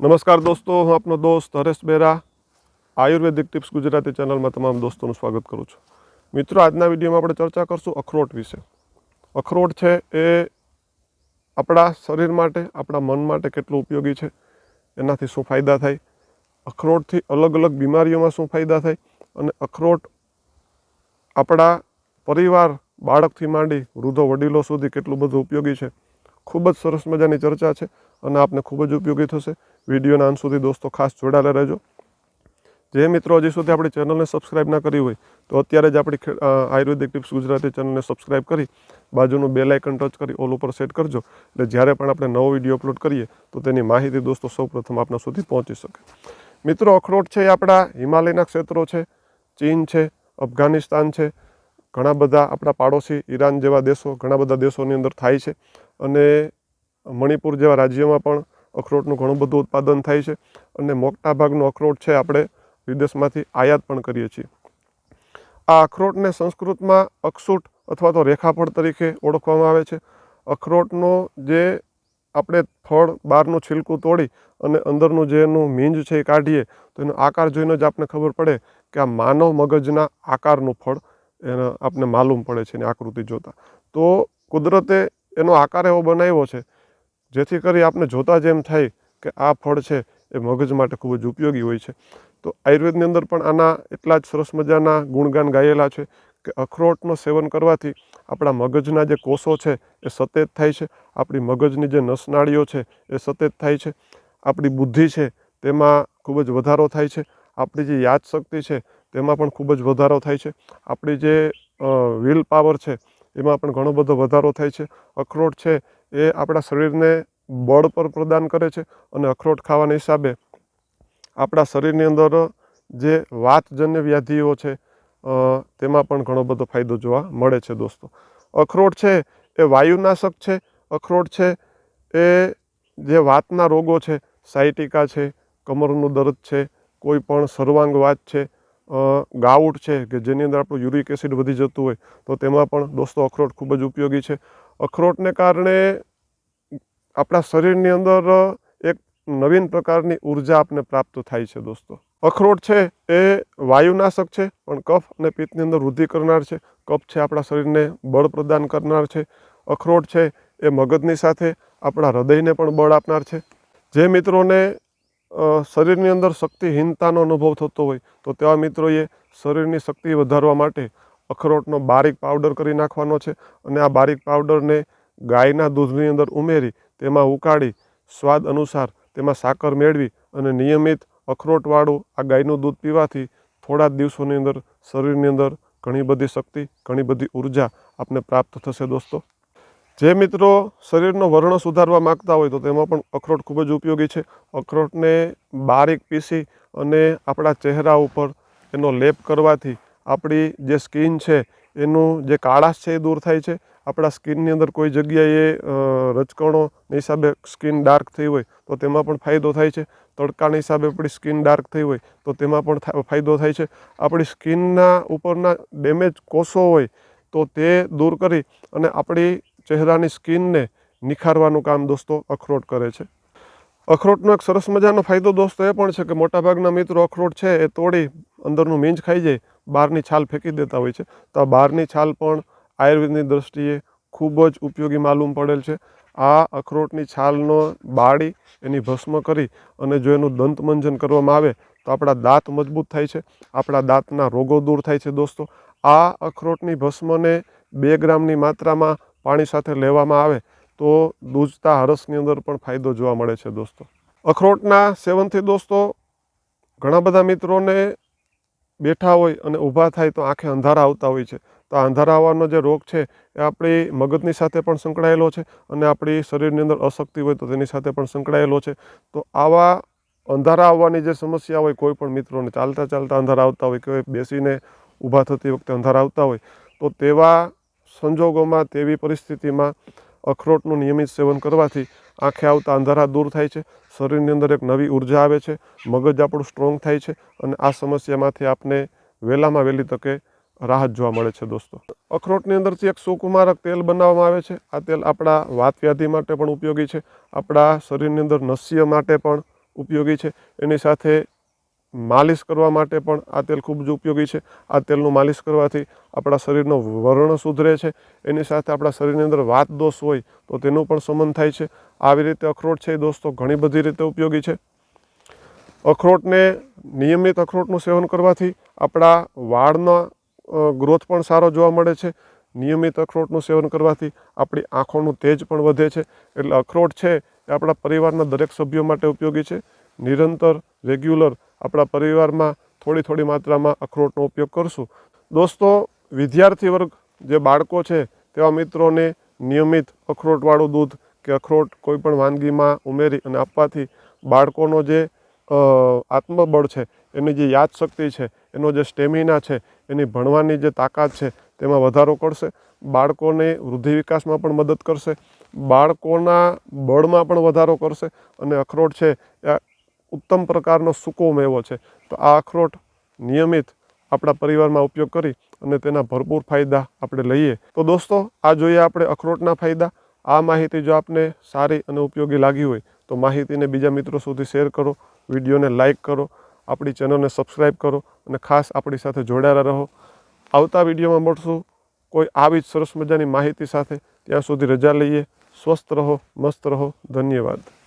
નમસ્કાર દોસ્તો, હું આપનો દોસ્ત હરેશ બેરા, આયુર્વેદિક ટિપ્સ ગુજરાતી ચેનલમાં તમામ દોસ્તોનું સ્વાગત કરું છું. મિત્રો, આજના વિડીયોમાં આપણે ચર્ચા કરશું અખરોટ વિશે. અખરોટ છે એ આપણા શરીર માટે, આપણા મન માટે કેટલું ઉપયોગી છે, એનાથી શું ફાયદા થાય? અખરોટથી અલગ અલગ બીમારીઓમાં શું ફાયદા થાય? અને અખરોટ આપણા પરિવાર, બાળકથી માંડી વૃદ્ધો વડીલો સુધી કેટલું બધું ઉપયોગી છે? ખૂબ જ સરસ મજાની ચર્ચા છે અને આપને ખૂબ જ ઉપયોગી થશે. વિડીયોના અંત સુધી દોસ્તો ખાસ જોડાયેલા રહેજો. જે મિત્રો હજી સુધી આપણી ચેનલને સબસ્ક્રાઇબ ના કરી હોય, તો અત્યારે જ આપણી આયુર્વેદિક ટિપ્સ ગુજરાતી ચેનલને સબસ્ક્રાઇબ કરી બાજુનું બેલ આઇકન ટચ કરી ઓલ ઉપર સેટ કરજો. એટલે જ્યારે પણ આપણે નવો વીડિયો અપલોડ કરીએ, તો તેની માહિતી દોસ્તો સૌપ્રથમ આપણા સુધી પહોંચી શકે. મિત્રો, અખરોટ છે એ આપણા હિમાલયના ક્ષેત્રો છે, ચીન છે, અફઘાનિસ્તાન છે, ઘણા બધા આપણા પાડોશી ઈરાન જેવા દેશો, ઘણા બધા દેશોની અંદર થાય છે. અને મણિપુર જેવા રાજ્યોમાં પણ અખરોટનું ઘણું બધું ઉત્પાદન થાય છે અને મોટા ભાગનો અખરોટ છે આપણે વિદેશમાંથી આયાત પણ કરીએ છીએ. આ અખરોટને સંસ્કૃતમાં અક્ષુટ અથવા તો રેખાફળ તરીકે ઓળખવામાં આવે છે. અખરોટનો જે આપણે ફળ બહારનું છિલકું તોડી અને અંદરનું જે એનું મીંજ છે એ કાઢીએ, તો એનો આકાર જોઈને જ આપણને ખબર પડે કે આ માનવ મગજના આકારનું ફળ એને આપને માલુમ પડે છે એની આકૃતિ જોતાં. તો કુદરતે એનો આકાર એવો બનાવ્યો છે જેથી કરી આપને જોતાં જ એમ થાય કે આ ફળ છે એ મગજ માટે ખૂબ જ ઉપયોગી હોય છે. તો આયુર્વેદની અંદર પણ આના એટલા જ સરસ મજાના ગુણગાન ગાયેલા છે કે અખરોટનું સેવન કરવાથી આપણા મગજના જે કોષો છે એ સતેજ થાય છે, આપણી મગજની જે નસનાળીઓ છે એ સતેજ થાય છે, આપણી બુદ્ધિ છે તેમાં ખૂબ જ વધારો થાય છે, આપણી જે યાદશક્તિ છે તેમાં પણ ખૂબ જ વધારો થાય છે, આપણી જે વિલ પાવર છે એમાં પણ ઘણો બધો વધારો થાય છે, અખરોટ છે એ આપણા શરીરને બળ પર પ્રદાન કરે છે અને અખરોટ ખાવાના હિસાબે આપણા શરીરની અંદર જે વાતજન્ય વ્યાધિઓ છે તેમાં પણ ઘણો બધો ફાયદો જોવા મળે છે દોસ્તો. અખરોટ છે એ વાયુનાશક છે. અખરોટ છે એ જે વાતના રોગો છે, સાયટિકા છે, કમરનું દર્દ છે, કોઈ પણ સર્વાંગ વાત છે ગાઉટ છે કે જેની અંદર આપણું યુરિક એસિડ વધી જતું હોય તો તેમાં પણ દોસ્તો અખરોટ ખૂબ જ ઉપયોગી છે. અખરોટને કારણે આપણા શરીરની અંદર એક નવીન પ્રકારની ઊર્જા આપને પ્રાપ્ત થાય છે દોસ્તો. અખરોટ છે એ વાયુનાશક છે, પણ કફ અને પિત્તની અંદર વૃદ્ધિ કરનાર છે. કફ છે આપણા શરીરને બળ પ્રદાન કરનાર છે. અખરોટ છે એ મગજની સાથે આપણા હૃદયને પણ બળ આપનાર છે. જે મિત્રોને શરીરની અંદર શક્તિહીનતાનો અનુભવ થતો હોય, તો તેવા મિત્રોએ શરીરની શક્તિ વધારવા માટે અખરોટનો બારીક પાવડર કરી નાખવાનો છે અને આ બારીક પાવડરને ગાયના દૂધની અંદર ઉમેરી તેમાં ઉકાળી સ્વાદ અનુસાર તેમાં સાકર મેળવી અને નિયમિત અખરોટવાળું આ ગાયનું દૂધ પીવાથી થોડા દિવસોની અંદર શરીરની અંદર ઘણી બધી શક્તિ, ઘણી બધી ઊર્જા આપને પ્રાપ્ત થશે દોસ્તો. જે મિત્રો શરીરનો વર્ણ સુધારવા માગતા હોય તો તેમાં પણ અખરોટ ખૂબ જ ઉપયોગી છે. અખરોટને બારીક પીસી અને આપણા ચહેરા ઉપર એનો લેપ કરવાથી આપણી જે સ્કિન છે એનું જે કાળાશ છે એ દૂર થાય છે. આપણા સ્કિનની અંદર કોઈ જગ્યાએ અ, હિસાબે સ્કિન ડાર્ક થઈ હોય તો તેમાં પણ ફાયદો થાય છે. તડકાના હિસાબે આપણી સ્કિન ડાર્ક થઈ હોય તો તેમાં પણ ફાયદો થાય છે. આપણી સ્કિનના ઉપરના ડેમેજ કોષો હોય તો તે દૂર કરી અને આપણી ચહેરાની સ્કિનને નિખારવાનું કામ દોસ્તો અખરોટ કરે છે. અખરોટનો એક સરસ મજાનો ફાયદો દોસ્તો એ પણ છે કે મોટાભાગના મિત્રો અખરોટ છે એ તોડી અંદરનું મીંજ ખાઈ જાય બહારની છાલ ફેંકી દેતા હોય છે. તો આ બહારની છાલ પણ આયુર્વેદની દ્રષ્ટિએ ખૂબ જ ઉપયોગી માલુમ પડેલ છે. આ અખરોટની છાલનો બાળી એની ભસ્મ કરી અને જો એનું દંતમંજન કરવામાં આવે તો આપણા દાંત મજબૂત થાય છે. આપણા દાંતના રોગો દૂર થાય છે દોસ્તો. આ અખરોટની ભસ્મને બે ગ્રામની માત્રામાં પાણી સાથે લેવામાં આવે તો દૂધતા હરસની અંદર પણ ફાયદો જોવા મળે છે દોસ્તો. અખરોટના સેવનથી દોસ્તો, ઘણા બધા મિત્રોને બેઠા હોય અને ઊભા થાય તો આંખે અંધારા આવતા હોય છે. તો આ અંધારા આવવાનો જે રોગ છે એ આપણી મગજની સાથે પણ સંકળાયેલો છે અને આપણી શરીરની અંદર અશક્તિ હોય તો તેની સાથે પણ સંકળાયેલો છે. તો આવા અંધારા આવવાની જે સમસ્યા હોય કોઈ પણ મિત્રોને, ચાલતા ચાલતા અંધારા આવતા હોય કે બેસીને ઊભા થતી વખતે અંધારા આવતા હોય, તો તેવા સંજોગોમાં, તેવી પરિસ્થિતિમાં અખરોટનું નિયમિત સેવન કરવાથી આંખે આવતા અંધારા દૂર થાય છે, શરીરની અંદર એક નવી ઊર્જા આવે છે, મગજ આપણું સ્ટ્રોંગ થાય છે અને આ સમસ્યામાંથી આપને વહેલામાં વહેલી તકે રાહત જોવા મળે છે દોસ્તો. અખરોટની અંદરથી એક સુકુમારક તેલ બનાવવામાં આવે છે. આ તેલ આપણા વાત વ્યાધિ માટે પણ ઉપયોગી છે, આપણા શરીરની અંદર નસ્ય માટે પણ ઉપયોગી છે. એની સાથે માલિશ કરવા માટે પણ આ તેલ ખૂબ જ ઉપયોગી છે. આ તેલનું માલિશ કરવાથી આપણા શરીરનો વર્ણ સુધરે છે. એની સાથે આપણા શરીરની અંદર વાત દોષ હોય તો તેનું પણ શમન થાય છે. આવી રીતે અખરોટ છે એ દોસ્તો ઘણી બધી રીતે ઉપયોગી છે. અખરોટને નિયમિત અખરોટનું સેવન કરવાથી આપણા વાળના ગ્રોથ પણ સારો જોવા મળે છે. નિયમિત અખરોટનું સેવન કરવાથી આપણી આંખોનું તેજ પણ વધે છે. એટલે અખરોટ છે એ આપણા પરિવારના દરેક સભ્યો માટે ઉપયોગી છે. નિરંતર, રેગ્યુલર આપણા પરિવારમાં થોડી થોડી માત્રામાં અખરોટનો ઉપયોગ કરશું. દોસ્તો, વિદ્યાર્થી વર્ગ જે બાળકો છે, તેવા મિત્રોને નિયમિત અખરોટવાળું દૂધ કે અખરોટ કોઈપણ વાનગીમાં ઉમેરી અને આપવાથી બાળકોનો જે આત્મબળ છે, એની જે યાદશક્તિ છે, એનો જે સ્ટેમિના છે, એની ભણવાની જે તાકાત છે, તેમાં વધારો કરશે. બાળકોને વૃદ્ધિ વિકાસમાં પણ મદદ કરશે. બાળકોના બળમાં પણ વધારો કરશે અને અખરોટ છે એ ઉત્તમ પ્રકારનો સૂકો મેવો છે. તો આ અખરોટ નિયમિત આપણા પરિવારમાં ઉપયોગ કરી અને તેના ભરપૂર ફાયદા આપણે લઈએ. તો દોસ્તો, આ જોઈએ આપણે અખરોટના ફાયદા. આ માહિતી જો આપને સારી અને ઉપયોગી લાગી હોય, તો માહિતીને બીજા મિત્રો સુધી શેર કરો, વિડીયોને લાઇક કરો, આપણી ચેનલને સબસ્ક્રાઈબ કરો અને ખાસ આપણી સાથે જોડાયેલા રહો. આવતા વિડીયોમાં મળશું. કોઈ આવી જ સરસ મજાની માહિતી સાથે. ત્યાં સુધી રજા લઈએ. સ્વસ્થ રહો, મસ્ત રહો. ધન્યવાદ.